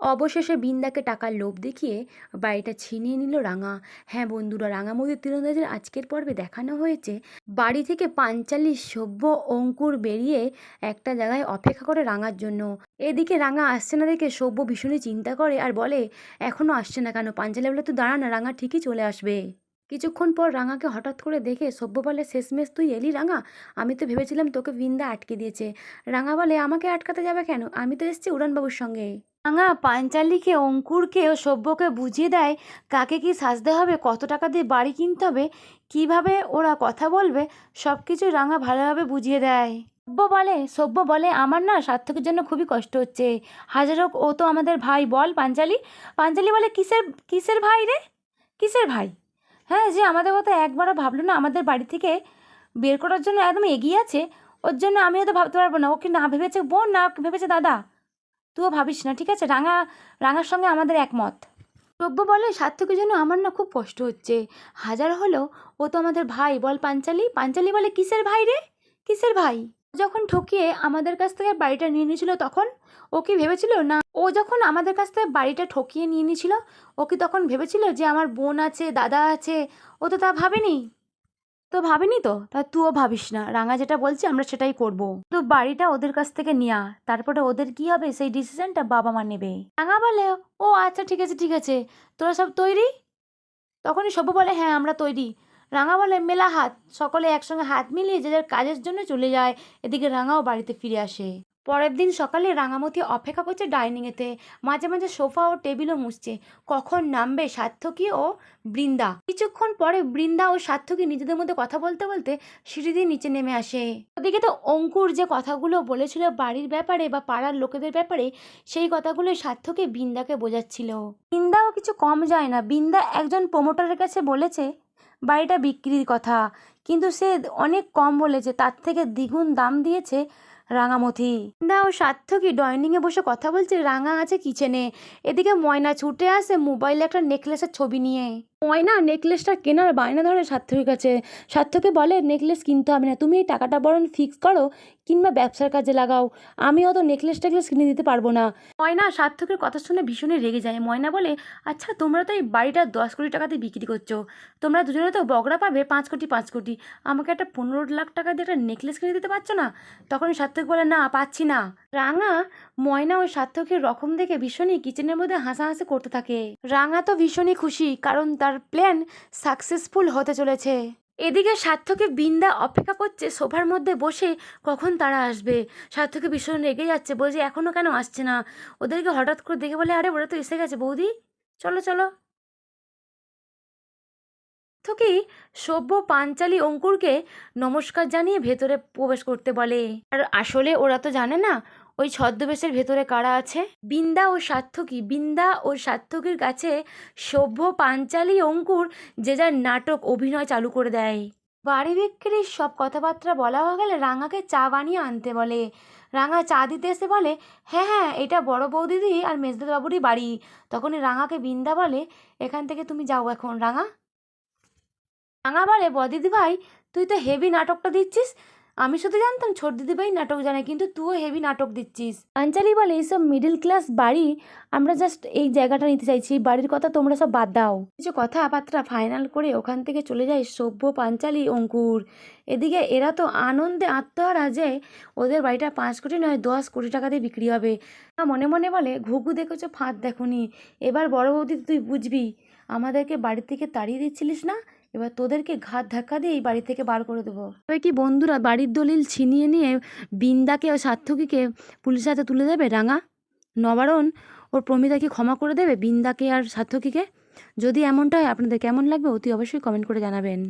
অবশেষে বিন্দাকে টাকার লোভ দেখিয়ে বাড়িটা ছিনিয়ে নিল রাঙা। হ্যাঁ বন্ধুরা রাঙামতির তীরন্দাজের আজকের পর্বে দেখানো হয়েছে, বাড়ি থেকে পাঞ্চালি সভ্য অঙ্কুর বেরিয়ে একটা জায়গায় অপেক্ষা করে রাঙার জন্য। এদিকে রাঙা আসছে না দেখে সভ্য ভীষণই চিন্তা করে আর বলে এখনও আসছে না কেন? পাঞ্চালি বলে তো দাঁড়া না রাঙা ঠিকই চলে আসবে। কিছুক্ষণ পর রাঙাকে হঠাৎ করে দেখে সভ্য বলে, শেষমেশ তুই এলি রাঙা? আমি তো ভেবেছিলাম তোকে বিন্দা আটকে দিয়েছে। রাঙা বলে, আমাকে আটকাতে যাবে কেন? আমি তো এসেছি উড়ানবাবুর সঙ্গে। রাঙা পাঞ্চালিকে অঙ্কুরকে ও সভ্যকে বুঝিয়ে দেয়, কাকে কি সাজতে হবে, কত টাকা দিয়ে বাড়ি কিনতে হবে, কীভাবে ওরা কথা বলবে সব কিছু রাঙা ভালোভাবে বুঝিয়ে দেয়। সভ্য বলে সভ্য বলে, আমার না সার্থকের জন্য খুবই কষ্ট হচ্ছে। হাজার হোক, ও তো আমাদের ভাই, বল পাঞ্চালি। পাঞ্চালি বলে, কিসের কিসের ভাই রে? কিসের ভাই? হ্যাঁ যে আমাদের কথা একবারও ভাবলো না, আমাদের বাড়ি থেকে বের করার জন্য একদম এগিয়ে আছে। ওর জন্য আমিও তো ভাবতে পারব না। ওকে না ভেবেছে বোন, না ভেবেছে দাদা। তুইও ভাবিস না, ঠিক আছে? রাঙা, রাঙার সঙ্গে আমাদের একমত। সভ্য বলে সার্থকের জন্য আমার না খুব কষ্ট হচ্ছে। হাজার হলো ও তো আমাদের ভাই। বল পাঞ্চালি পাঞ্চালি বলে কিসের ভাই রে? কিসের ভাই? যখন ঠকিয়ে আমাদের কাছ থেকে বাড়িটা নিয়ে নিয়েছিল তখন, ও কি ভেবেছিল না? ও যখন আমাদের কাছ থেকে বাড়িটা ঠকিয়ে নিয়ে নিয়েছিল, ও কি তখন ভেবেছিল যে আমার বোন আছে, দাদা আছে? ও তো তা ভাবেনি? তো ভাবিনি তো? তা তুইও ভাবিস না। রাঙা যেটা বলছে আমরা সেটাই করব। তো বাড়িটা ওদের কাছ থেকে নেওয়া তারপরে ওদের কি হবে? সেই ডিসিশনটা বাবা মা নেবে। রাঙা বলে, ও আচ্ছা ঠিক আছে ঠিক আছে। তোরা সব তৈরি? তখনই সবু বলে হ্যাঁ আমরা তৈরি। রাঙা বলে, মেলা হাত। সকলে একসঙ্গে হাত মিলিয়ে যে যার কাজের জন্য চলে যায়। এদিকে রাঙাও বাড়িতে ফিরে আসে। পরের দিন সকালে রাঙামতি অপেক্ষা করছে ডাইনিংয়েতে। মাঝে মাঝে সোফা ও টেবিলও মুছছে। কখন নামবে সার্থকী ও বৃন্দা? কিছুক্ষণ পরে বৃন্দা ও সার্থকী নিজেদের মধ্যে কথা বলতে বলতে সিঁড়ি দিয়ে নিচে নেমে আসে। ওদিকে তো অঙ্কুর যে কথাগুলো বলেছিল বাড়ির ব্যাপারে বা পাড়ার লোকেদের ব্যাপারে, সেই কথাগুলো সার্থকী বৃন্দাকে বোঝাচ্ছিল। বৃন্দাও কিছু কম যায় না। বৃন্দা একজন প্রমোটারের কাছে বলেছে, বাড়িটা বিক্রির কথা। কিন্তু সে অনেক কম বলেছে। তার থেকে দ্বিগুণ দাম দিয়েছে রাঙামতি। না ও সার্থকী ডাইনিংয়ে বসে কথা বলছে, রাঙা আছে কিচেনে এদিকে ময়না ছুটে আসে মোবাইলে একটা নেকলেসের ছবি নিয়ে। ময়না নেকলেসটা কেনার বায়না ধরে সার্থকীর কাছে। সার্থকে বলে নেকলেস কিনতে হবে না। তুমি এই টাকাটা বরং ফিক্স করো, কিংবা ব্যবসার কাজে লাগাও। আমি অত নেকলেস টেকলেস কিনে দিতে পারব না। ময়না সার্থকের কথা শুনে ভীষণই রেগে যায়। ময়না বলে আচ্ছা তোমরা তো এই বাড়িটা দশ কোটি টাকাতে বিক্রি করছ। তোমরা দুজনে তো বগড়া পাবে পাঁচ কোটি পাঁচ কোটি। আমাকে একটা পনেরো লাখ টাকা দিয়ে একটা নেকলেস কিনে দিতে পারছ না? তখন সার্থক বলে, না, পাচ্ছি না। রাঙা ময়না ও সার্থকের রকম দেখে ভীষণই কিচেনের মধ্যে হাসাহাসি করতে থাকে। রাঙা তো ভীষণই খুশি, কারণ তার প্ল্যান সাকসেসফুল হতে চলেছে। এদিকে সার্থকে বিন্দা অপেক্ষা করছে সোফার মধ্যে বসে কখন তারা আসবে। সার্থকে ভীষণ রেগে যাচ্ছে, বলছে এখনও কেন আসছে না? ওদেরকে হঠাৎ করে দেখে বলে, আরে, ওরা তো এসে গেছে বৌদি। চলো চলো। সার্থকী সভ্য পাঞ্চালি অঙ্কুরকে নমস্কার জানিয়ে ভেতরে প্রবেশ করতে বলে? আর আসলে ওরা তো জানে না, ওই ছদ্মবেশের ভেতরে কারা আছে? বিন্দা ও সার্থকী, বিন্দা ও সার্থকীর কাছে সভ্য পাঞ্চালি অঙ্কুর যে যার নাটক, অভিনয় চালু করে দেয়। বাড়ি বিক্রির সব কথাবার্তা বলা হয়ে গেলে রাঙাকে চা বানিয়ে আনতে বলে। রাঙা চা দিতে এসে বলে হ্যাঁ হ্যাঁ এটা বড় বৌদিদি আর মেজদাবাবুরই বাড়ি। তখনই রাঙাকে বিন্দা বলে, এখান থেকে তুমি যাও এখন, রাঙা। রাঙা বলে বদিদি ভাই তুই তো হেভি নাটকটা দিচ্ছিস। আমি শুধু জানতাম ছোট দিদি ভাই নাটক জানে, কিন্তু তুইও হেভি নাটক দিচ্ছিস। আঞ্চালি বলে, এইসব মিডিল ক্লাস বাড়ি, আমরা জাস্ট এই জায়গাটা নিতে চাইছি বাড়ির কথা তোমরা সব বাদ দাও। কিছু কথাবার্তা ফাইনাল করে ওখান থেকে চলে যায় সভ্য পাঞ্চালি অঙ্কুর। এদিকে এরা তো আনন্দে আত্মহারা যে, ওদের বাড়িটা পাঁচ কোটি নয়, দশ কোটি টাকা দিয়ে বিক্রি হবে। মনে মনে বলে, ঘুঘু দেখেছ, ফাঁদ দেখুনি। এবার বড় বৌদি, তুই বুঝবি। আমাদেরকে বাড়ি থেকে তাড়িয়ে দিচ্ছিলিস না? এবার তোদেরকে ঘাত ধাক্কা দিয়ে এই বাড়ি থেকে বার করে দেবো। তবে কি বন্ধুরা, বাড়ির দলিল ছিনিয়ে নিয়ে বিন্দাকে ও সার্থকীকে পুলিশের হাতে তুলে দেবে, রাঙা? নবারণ, ওর প্রমিতাকে ক্ষমা করে দেবে বিন্দাকে আর সার্থকীকে? যদি এমনটা হয়, আপনাদের কেমন লাগবে অতি অবশ্যই কমেন্ট করে জানাবেন।